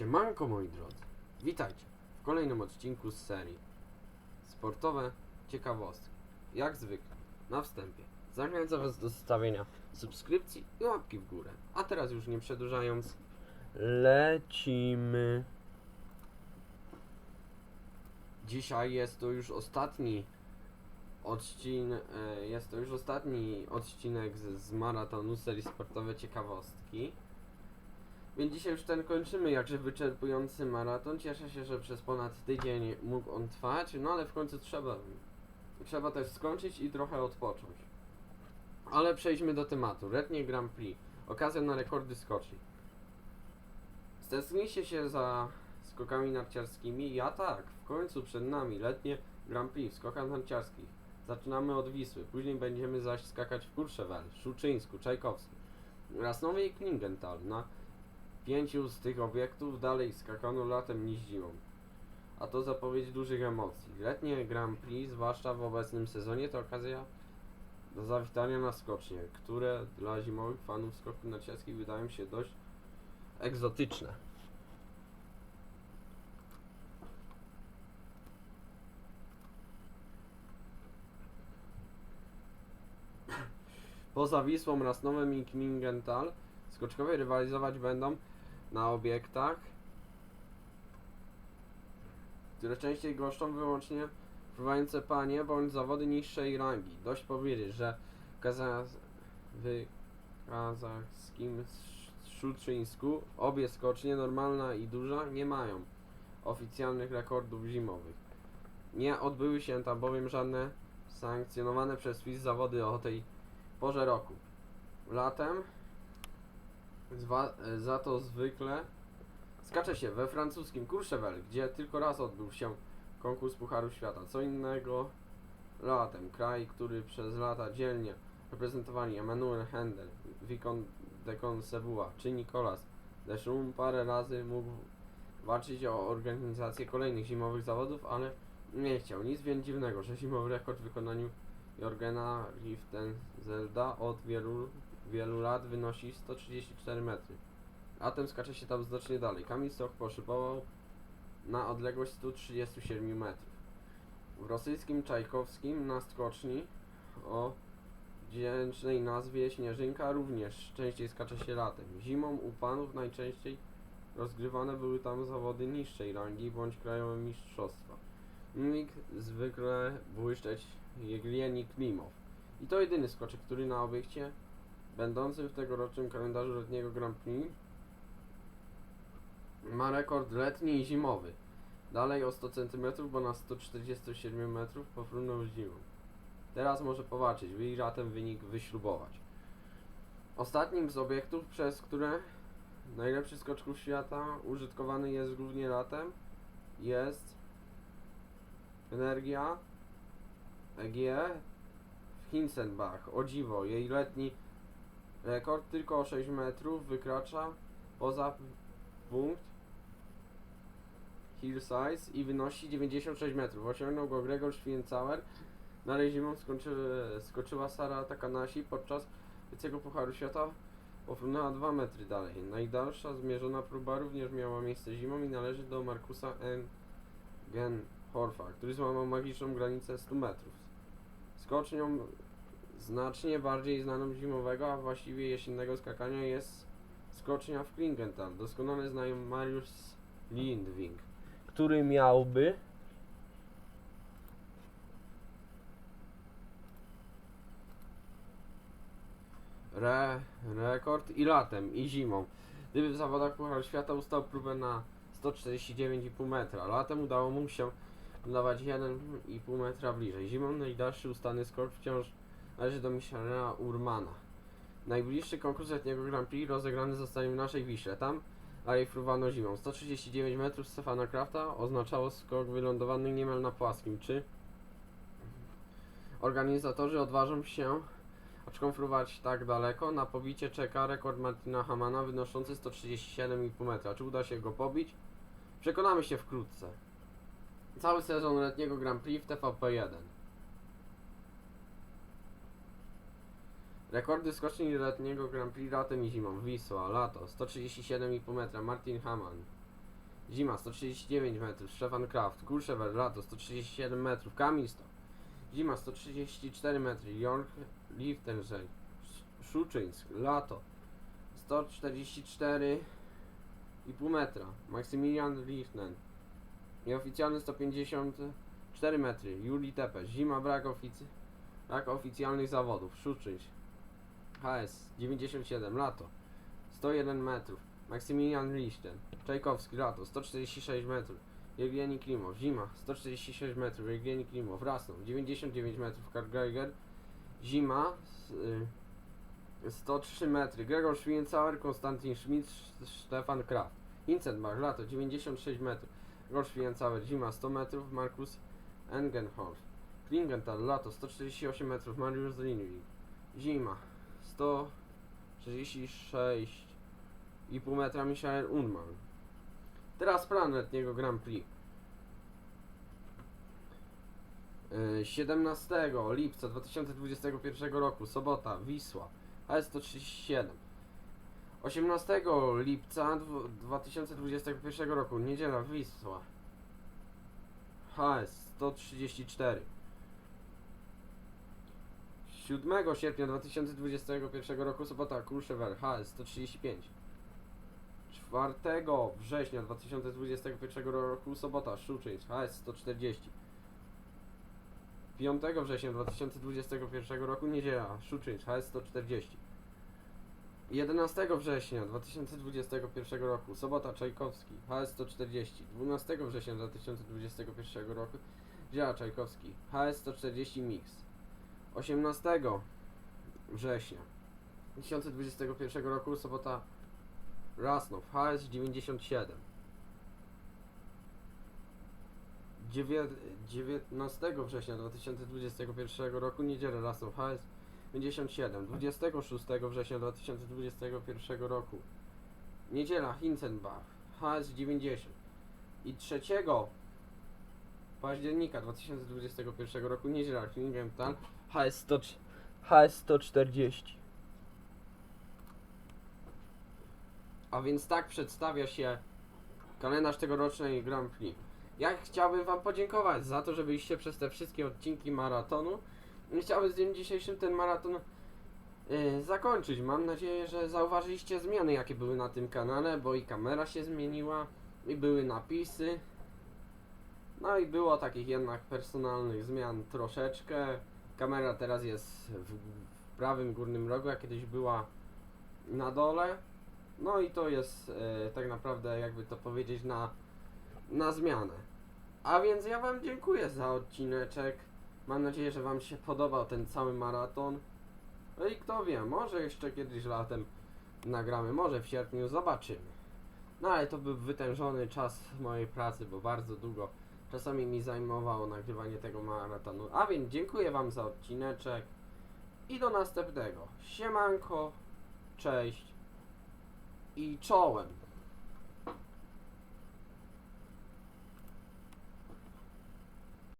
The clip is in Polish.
Siemanko moi drodzy, witajcie w kolejnym odcinku z serii Sportowe ciekawostki. Jak zwykle, na wstępie zachęcam was do zostawienia subskrypcji i łapki w górę. A teraz już nie przedłużając, lecimy. Dzisiaj jest to już ostatni odcinek, jest to już ostatni odcinek z, z maratonu serii Sportowe ciekawostki. Więc dzisiaj już ten kończymy, jakże wyczerpujący maraton. Cieszę się, że przez ponad tydzień mógł on trwać, no ale w końcu trzeba, trzeba też skończyć i trochę odpocząć. Ale przejdźmy do tematu. Letnie Grand Prix. Okazja na rekordy skoczni. Stęskniliście się za skokami narciarskimi? Ja tak. W końcu przed nami letnie Grand Prix w skokach narciarskich. Zaczynamy od Wisły, później będziemy zaś skakać w Courchevel, Szuczyńsku, Czajkowskim oraz Nowej Klingenthal na pięciu z tych obiektów dalej skakano latem niż zimą. A to zapowiedź dużych emocji. Letnie Grand Prix, zwłaszcza w obecnym sezonie, to okazja do zawitania na skocznie, które dla zimowych fanów skoków narciarskich wydają się dość egzotyczne. Poza Wisłą, Rasnowem i Klingenthal skoczkowie rywalizować będą na obiektach, które częściej goszczą wyłącznie wpływające panie bądź zawody niższej rangi. Dość powiedzieć, że w Kaza- w kazachskim Sz- Szuczyńsku obie skocznie, normalna i duża, nie mają oficjalnych rekordów zimowych. Nie odbyły się tam bowiem żadne sankcjonowane przez FIS zawody o tej porze roku. Latem Zwa, e, za to zwykle skacze się we francuskim Courchevel, gdzie tylko raz odbył się konkurs Pucharu Świata. Co innego latem. Kraj, który przez lata dzielnie reprezentowali Emmanuel Händel, Vicomte de Concevua czy Nicolas de Schum parę razy mógł walczyć o organizację kolejnych zimowych zawodów, ale nie chciał. Nic więc dziwnego, że zimowy rekord w wykonaniu Jorgena Lichtenzelda od wielu wielu lat wynosi 134 metry. Latem skacze się tam znacznie dalej. Kamil Stoch poszybował na odległość 137 metrów. W rosyjskim Czajkowskim na skoczni o wdzięcznej nazwie Śnieżynka również częściej skacze się latem. Zimą u panów najczęściej rozgrywane były tam zawody niższej rangi bądź krajowe mistrzostwa. Mimik zwykle błyszczeć Jeglieni Klimow. I to jedyny skoczek, który na obiekcie będącym w tegorocznym kalendarzu letniego Grand Prix ma rekord letni i zimowy. Dalej o 100 cm, bo na 147 metrów pofrunął zimą. Teraz może powalczyć, by i latem wynik wyśrubować. Ostatnim z obiektów, przez które najlepszy skoczków świata użytkowany jest głównie latem, jest Energia EG w Hinsenbach. O dziwo, jej letni Rekord tylko o 6 metrów wykracza poza punkt hill size i wynosi 96 metrów. Osiągnął go Gregor Schwienzauer. Dalej zimą skończy, skoczyła Sara Takanashi podczas wiecego Pucharu Świata. Pofrunęła 2 metry dalej. Najdalsza zmierzona próba również miała miejsce zimą i należy do Markusa Engenhorfa, który złamał magiczną granicę 100 metrów. Skocznią Znacznie bardziej znaną zimowego, a właściwie jesiennego skakania jest skocznia w Klingenthal. Doskonale znają Mariusz Lindwing, który miałby re, rekord i latem, i zimą. Gdyby w zawodach Puchar Świata ustał próbę na 149,5 metra, latem udało mu się dodawać 1,5 metra bliżej. Zimą najdalszy ustany skok wciąż należy do Michelina Urmana. Najbliższy konkurs letniego Grand Prix rozegrany zostanie w naszej Wiśle. Tam dalej fruwano zimą. 139 metrów Stefana Krafta oznaczało skok wylądowany niemal na płaskim. Czy organizatorzy odważą się oczką fruwać tak daleko? Na pobicie czeka rekord Martina Hamana wynoszący 137,5 metra. Czy uda się go pobić? Przekonamy się wkrótce. Cały sezon letniego Grand Prix w TVP1. Rekordy skoczni letniego Grand Prix latem i zimą. Wisła, lato, 137,5 metra, Martin Hamann. Zima 139 metrów, Stefan Kraft, Courchevel, lato 137 metrów, Kamil. Zima 134 metry, Jorg Lichtenstein, Szuczyńsk, lato 144,5 metra, Maksymilian Lichnen. Nieoficjalny 154 metry, Juli Tepe, zima brak, oficy, brak oficjalnych zawodów, Szuczyńsk. HS 97, lato. 101 metrów, Maksymilian Lichten, Czajkowski, lato. 146 metrów, Jewgeni Klimow, zima. 146 metrów, Jewgeni Klimow, Rasnov 99 metrów, Karl Geiger, zima. Y, 103 metry, Gregor Schwincauer, Konstantin Schmidt, Stefan Kraft, Hinzenbach, lato. 96 metrów, Gregor Schwincauer, zima. 100 metrów, Markus Engenhoff, Klingenthal, lato. 148 metrów, Mariusz Zlinwik, zima 136,5 metra, Michael Unman. Teraz plan letniego Grand Prix. Yy, 17 lipca 2021 roku, sobota, Wisła, HS-137. 18 lipca dwu- 2021 roku, niedziela, Wisła, HS-134. 7 sierpnia 2021 roku, sobota, Courchevel, HS-135. 4 września 2021 roku, sobota, Szuczyńsk, HS 140. 5 września 2021 roku, niedziela, Szuczyńsk, HS 140. 11 września 2021 roku, sobota, Czajkowski, HS 140. 12 września 2021 roku, działa Czajkowski, HS 140 Mix. 18 września 2021 roku, sobota, Rasnov, HS 97. Dziewię- 19 września 2021 roku, niedziela Rasnov, HS 57. 26 września 2021 roku, niedziela Hinzenbach, HS 90. I 3 października 2021 roku, niedziela Klingenthal, HS 100 HS 140. A więc tak przedstawia się kalendarz tegorocznej Grand Prix. Ja chciałbym Wam podziękować za to, że byliście przez te wszystkie odcinki maratonu. Chciałbym z dniem dzisiejszym ten maraton yy, zakończyć. Mam nadzieję, że zauważyliście zmiany, jakie były na tym kanale, bo i kamera się zmieniła, i były napisy. No i było takich jednak personalnych zmian troszeczkę. Kamera teraz jest w, prawym górnym rogu, a kiedyś była na dole. No i to jest e, tak naprawdę, jakby to powiedzieć, na, na zmianę. A więc ja Wam dziękuję za odcineczek. Mam nadzieję, że Wam się podobał ten cały maraton. No i kto wie, może jeszcze kiedyś latem nagramy, może w sierpniu, zobaczymy. No ale to był wytężony czas mojej pracy, bo bardzo długo czasami mi zajmowało nagrywanie tego maratonu. A więc dziękuję Wam za odcineczek i do następnego. Siemanko, cześć i czołem.